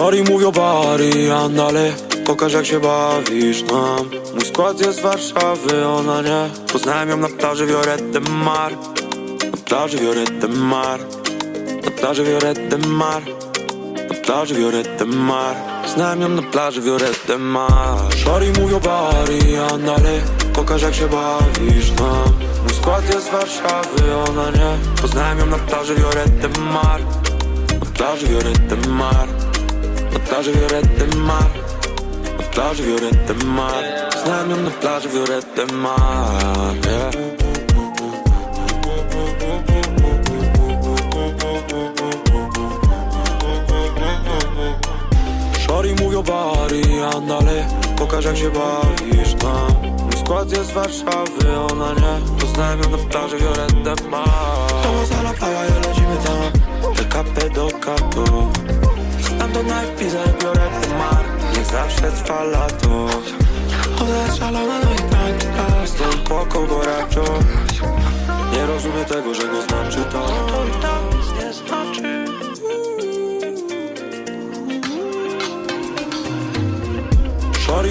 Move your body, andale Pokaż jak się bawisz nam. Mój skład jest z Warszawy, ona nie. Poznałem ją na plaży Violette Mar. Na plaży Violette Mar. Na plaży Violette Mar. Na plaży Violette Mar. Znałem ją na plaży Violette Mar. Move your body, andale Pokaż jak się bawisz nam. Mój skład jest z Warszawy, ona nie. Poznałem ją na plaży Violette Mar. Na plaży Violette Mar plaży Violette Mar. Na plaży Violette Mar. Znam ją na plaży Violette Mar yeah. Move your body, andale Pokaż jak się bawisz tam. Mój skład jest z Warszawy, ona nie. Poznałem ją na plaży Violette Mar. Vamos a la playa i Trwa lato Chodzę szalona, no i tak raz Stąd poko boraczo Nie rozumiem tego, że go znaczy to. Nie znaczy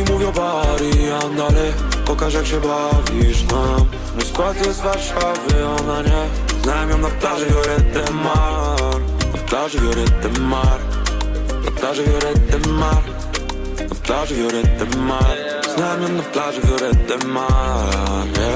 move your body, andale Pokaż jak się bawisz nam. Mój skład jest z Warszawy, ona nie. Znam ją na plaży Violette Mar. Na plaży Violette Mar. Na plaży Violette Mar plaży Violette Mar Znam na plaży Violette Mar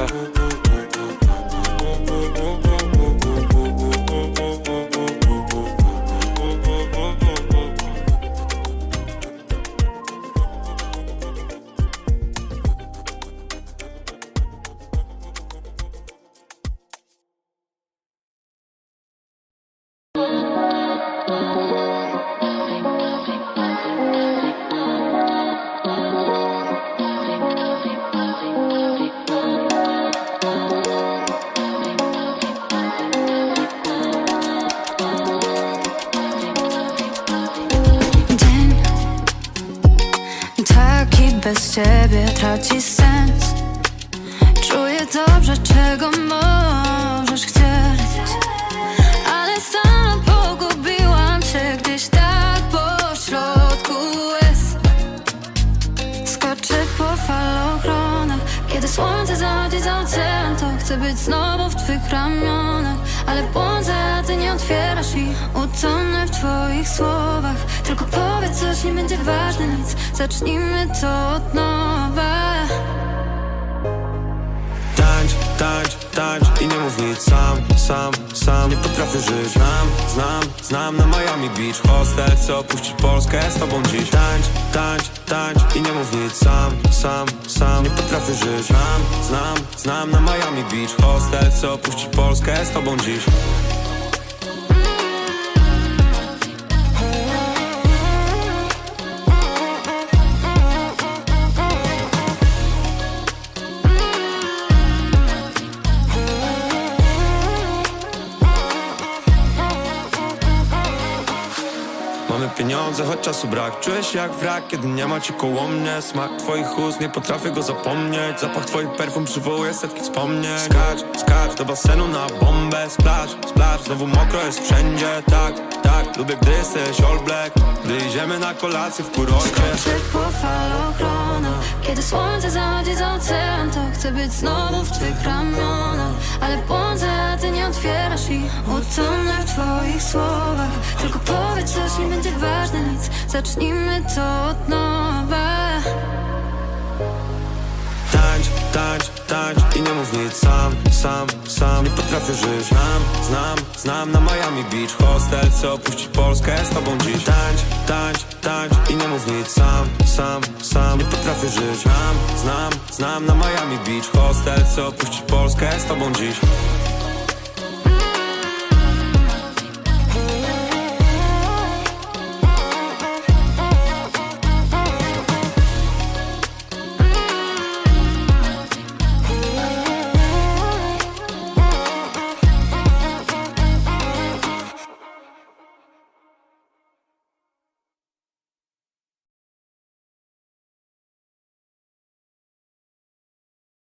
bez ciebie traci sens. Czuję dobrze, czego możesz chcieć. Ale sama pogubiłam się gdzieś tak po środku łez. Skoczę po falochronach Kiedy słońce zachodzi za ocean To chcę być znowu w twych ramionach Ale ty otwierasz i Utonę w twoich słowach. Tylko powiedz coś, nie będzie ważne nic Zacznijmy to od nowa. Tańcz, tańcz, tańcz i nie mów nic sam, sam, sam. Nie potrafię żyć, znam, znam, znam na Miami Beach. Hostel, chcę opuścić Polskę z tobą dziś. Tańcz, tańcz, tańcz i nie mów nic sam, sam, sam. Nie potrafię żyć, znam, znam, znam na Miami Beach. Hostel, chcę opuścić Polskę z tobą dziś Mamy pieniądze, choć czasu brak. Czuję się jak wrak, kiedy nie ma ci koło mnie. Smak twoich ust, nie potrafię go zapomnieć. Zapach twoich perfum przywołuje setki wspomnień. Skacz, skacz do basenu na bombę. Splash, splash, znowu mokro jest wszędzie. Tak, tak, lubię gdy jesteś all black. Gdy idziemy na kolację w kurocie Skoczę po falochronach Kiedy słońce zachodzi za ocean To chcę być znowu w twych ramionach. Ale błądzę, a ty nie otwierasz i Utonę w twoich słowach Zacznijmy to od nowa. Tańcz, tańcz, tańcz i nie mów nic. Sam, sam, sam Nie potrafię żyć, znam, znam, znam na Miami Beach Hostel, chcę opuścić Polskę z tobą dziś. Tańcz, tańcz, tańcz i nie mów nic. Sam, sam, sam Nie potrafię żyć, znam, znam, znam na Miami Beach Hostel, chcę opuścić Polskę z tobą dziś